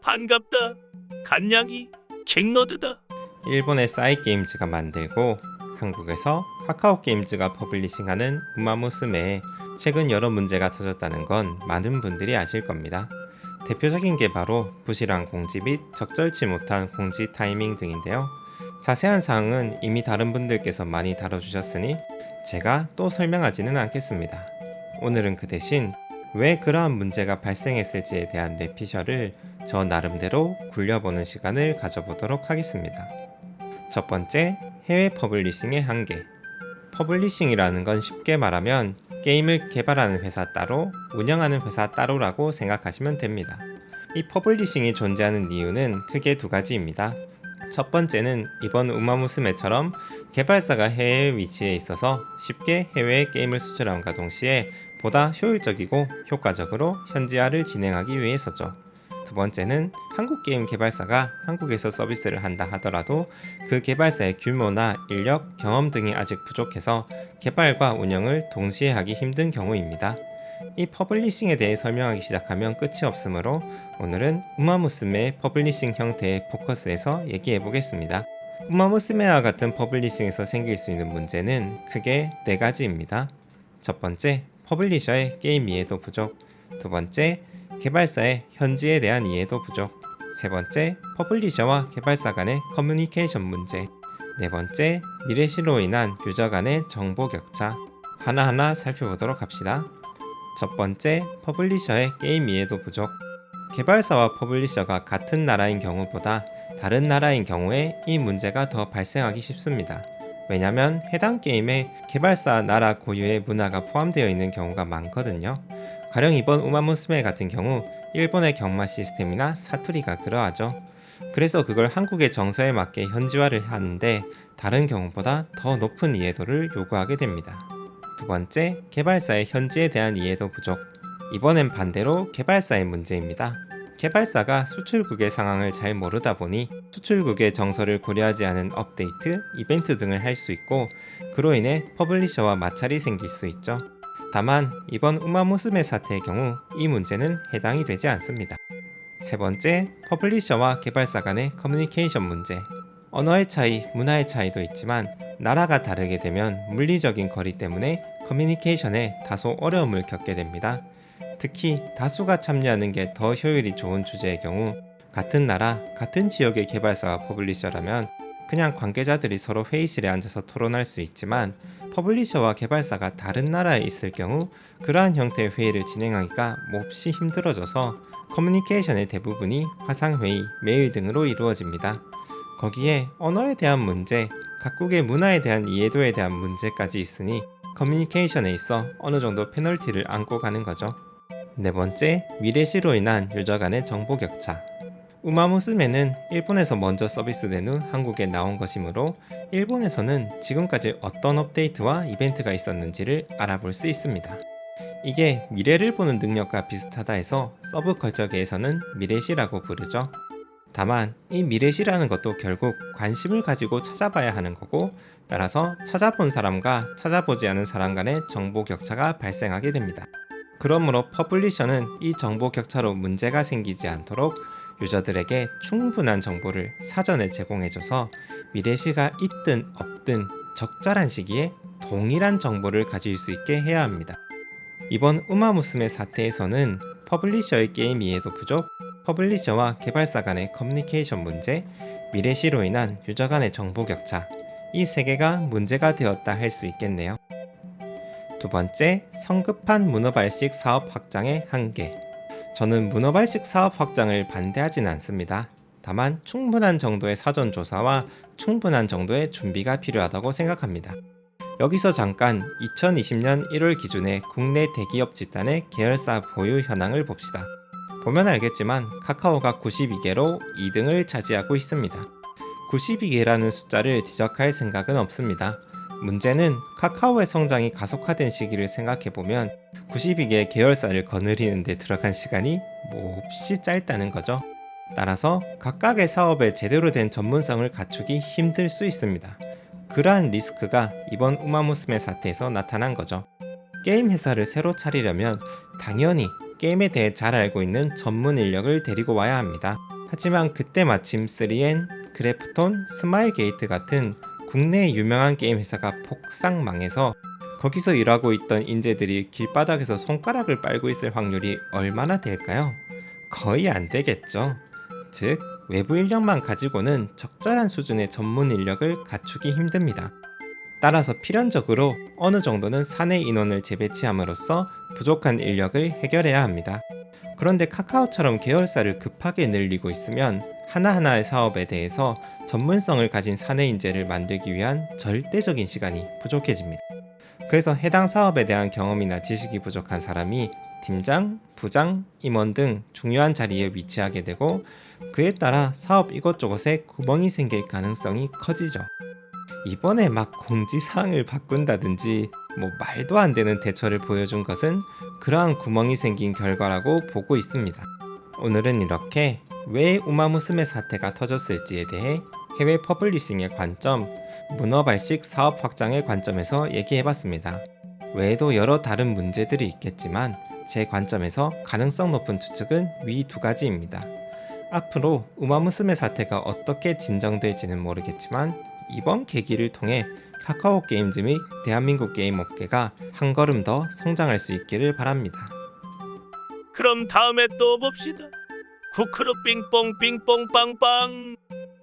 반갑다. 간냥이 갱너드다. 일본의 싸이 게임즈가 만들고 한국에서 카카오 게임즈가 퍼블리싱하는 우마무스메에 최근 여러 문제가 터졌다는 건 많은 분들이 아실 겁니다. 대표적인 게 바로 부실한 공지 및 적절치 못한 공지 타이밍 등인데요. 자세한 사항은 이미 다른 분들께서 많이 다뤄주셨으니 제가 또 설명하지는 않겠습니다. 오늘은 그 대신 왜 그러한 문제가 발생했을지에 대한 뇌피셜을 저 나름대로 굴려보는 시간을 가져보도록 하겠습니다. 첫 번째, 해외 퍼블리싱의 한계. 퍼블리싱이라는 건 쉽게 말하면 게임을 개발하는 회사 따로, 운영하는 회사 따로라고 생각하시면 됩니다. 이 퍼블리싱이 존재하는 이유는 크게 두 가지입니다. 첫 번째는 이번 우마무스메처럼 개발사가 해외에 위치해 있어서 쉽게 해외에 게임을 수출함과 동시에 보다 효율적이고 효과적으로 현지화를 진행하기 위해서죠. 두 번째는 한국 게임 개발사가 한국에서 서비스를 한다 하더라도 그 개발사의 규모나 인력, 경험 등이 아직 부족해서 개발과 운영을 동시에 하기 힘든 경우입니다. 이 퍼블리싱에 대해 설명하기 시작하면 끝이 없으므로 오늘은 우마무스메의 퍼블리싱 형태의 포커스에서 얘기해 보겠습니다. 우마무스메와 같은 퍼블리싱에서 생길 수 있는 문제는 크게 네 가지입니다. 첫 번째, 퍼블리셔의 게임 이해도 부족. 두 번째, 개발사의 현지에 대한 이해도 부족. 세 번째, 퍼블리셔와 개발사 간의 커뮤니케이션 문제. 네 번째, 미래시로 인한 유저 간의 정보 격차. 하나하나 살펴보도록 합시다. 첫 번째, 퍼블리셔의 게임 이해도 부족. 개발사와 퍼블리셔가 같은 나라인 경우보다 다른 나라인 경우에 이 문제가 더 발생하기 쉽습니다. 왜냐면 해당 게임에 개발사 나라 고유의 문화가 포함되어 있는 경우가 많거든요. 가령 이번 우마무스메 같은 경우 일본의 경마 시스템이나 사투리가 그러하죠. 그래서 그걸 한국의 정서에 맞게 현지화를 하는데 다른 경우보다 더 높은 이해도를 요구하게 됩니다. 두 번째, 개발사의 현지에 대한 이해도 부족. 이번엔 반대로 개발사의 문제입니다. 개발사가 수출국의 상황을 잘 모르다 보니 수출국의 정서를 고려하지 않은 업데이트, 이벤트 등을 할 수 있고 그로 인해 퍼블리셔와 마찰이 생길 수 있죠. 다만 이번 우마무스메 사태의 경우 이 문제는 해당이 되지 않습니다. 세 번째, 퍼블리셔와 개발사 간의 커뮤니케이션 문제. 언어의 차이, 문화의 차이도 있지만 나라가 다르게 되면 물리적인 거리 때문에 커뮤니케이션에 다소 어려움을 겪게 됩니다. 특히 다수가 참여하는 게 더 효율이 좋은 주제의 경우 같은 나라, 같은 지역의 개발사와 퍼블리셔라면 그냥 관계자들이 서로 회의실에 앉아서 토론할 수 있지만 퍼블리셔와 개발사가 다른 나라에 있을 경우 그러한 형태의 회의를 진행하기가 몹시 힘들어져서 커뮤니케이션의 대부분이 화상회의, 메일 등으로 이루어집니다. 거기에 언어에 대한 문제, 각국의 문화에 대한 이해도에 대한 문제까지 있으니 커뮤니케이션에 있어 어느 정도 페널티를 안고 가는 거죠. 네 번째, 미래시로 인한 유저 간의 정보 격차. 우마무스메는 일본에서 먼저 서비스된 후 한국에 나온 것이므로 일본에서는 지금까지 어떤 업데이트와 이벤트가 있었는지를 알아볼 수 있습니다. 이게 미래를 보는 능력과 비슷하다 해서 서브컬처계에서는 미래시라고 부르죠. 다만 이 미래시라는 것도 결국 관심을 가지고 찾아봐야 하는 거고 따라서 찾아본 사람과 찾아보지 않은 사람 간의 정보 격차가 발생하게 됩니다. 그러므로 퍼블리셔는 이 정보 격차로 문제가 생기지 않도록 유저들에게 충분한 정보를 사전에 제공해줘서 미래시가 있든 없든 적절한 시기에 동일한 정보를 가질 수 있게 해야 합니다. 이번 우마무스메 사태에서는 퍼블리셔의 게임 이해도 부족, 퍼블리셔와 개발사 간의 커뮤니케이션 문제, 미래시로 인한 유저 간의 정보 격차, 이 세 개가 문제가 되었다 할 수 있겠네요. 두 번째, 성급한 문어 발식 사업 확장의 한계. 저는 문어발식 사업 확장을 반대하진 않습니다. 다만 충분한 정도의 사전 조사와 충분한 정도의 준비가 필요하다고 생각합니다. 여기서 잠깐 2020년 1월 기준의 국내 대기업 집단의 계열사 보유 현황을 봅시다. 보면 알겠지만 카카오가 92개로 2등을 차지하고 있습니다. 92개라는 숫자를 지적할 생각은 없습니다. 문제는 카카오의 성장이 가속화된 시기를 생각해보면 92개의 계열사를 거느리는 데 들어간 시간이 몹시 짧다는 거죠. 따라서 각각의 사업에 제대로 된 전문성을 갖추기 힘들 수 있습니다. 그러한 리스크가 이번 우마무스메 사태에서 나타난 거죠. 게임 회사를 새로 차리려면 당연히 게임에 대해 잘 알고 있는 전문 인력을 데리고 와야 합니다. 하지만 그때 마침 3N, 그래프톤, 스마일 게이트 같은 국내의 유명한 게임 회사가 폭삭 망해서 거기서 일하고 있던 인재들이 길바닥에서 손가락을 빨고 있을 확률이 얼마나 될까요? 거의 안 되겠죠. 즉, 외부 인력만 가지고는 적절한 수준의 전문 인력을 갖추기 힘듭니다. 따라서 필연적으로 어느 정도는 사내 인원을 재배치함으로써 부족한 인력을 해결해야 합니다. 그런데 카카오처럼 계열사를 급하게 늘리고 있으면 하나하나의 사업에 대해서 전문성을 가진 사내 인재를 만들기 위한 절대적인 시간이 부족해집니다. 그래서 해당 사업에 대한 경험이나 지식이 부족한 사람이 팀장, 부장, 임원 등 중요한 자리에 위치하게 되고 그에 따라 사업 이것저것에 구멍이 생길 가능성이 커지죠. 이번에 막 공지사항을 바꾼다든지 뭐 말도 안 되는 대처를 보여준 것은 그러한 구멍이 생긴 결과라고 보고 있습니다. 오늘은 이렇게 왜 우마무스메 사태가 터졌을지에 대해 해외 퍼블리싱의 관점, 문어 발식 사업 확장의 관점에서 얘기해봤습니다. 외에도 여러 다른 문제들이 있겠지만 제 관점에서 가능성 높은 추측은 위 두 가지입니다. 앞으로 우마무스메 사태가 어떻게 진정될지는 모르겠지만 이번 계기를 통해 카카오 게임즈 및 대한민국 게임 업계가 한 걸음 더 성장할 수 있기를 바랍니다. 그럼 다음에 또 봅시다. 쿠크루 빙뽕 빙뽕 빵빵.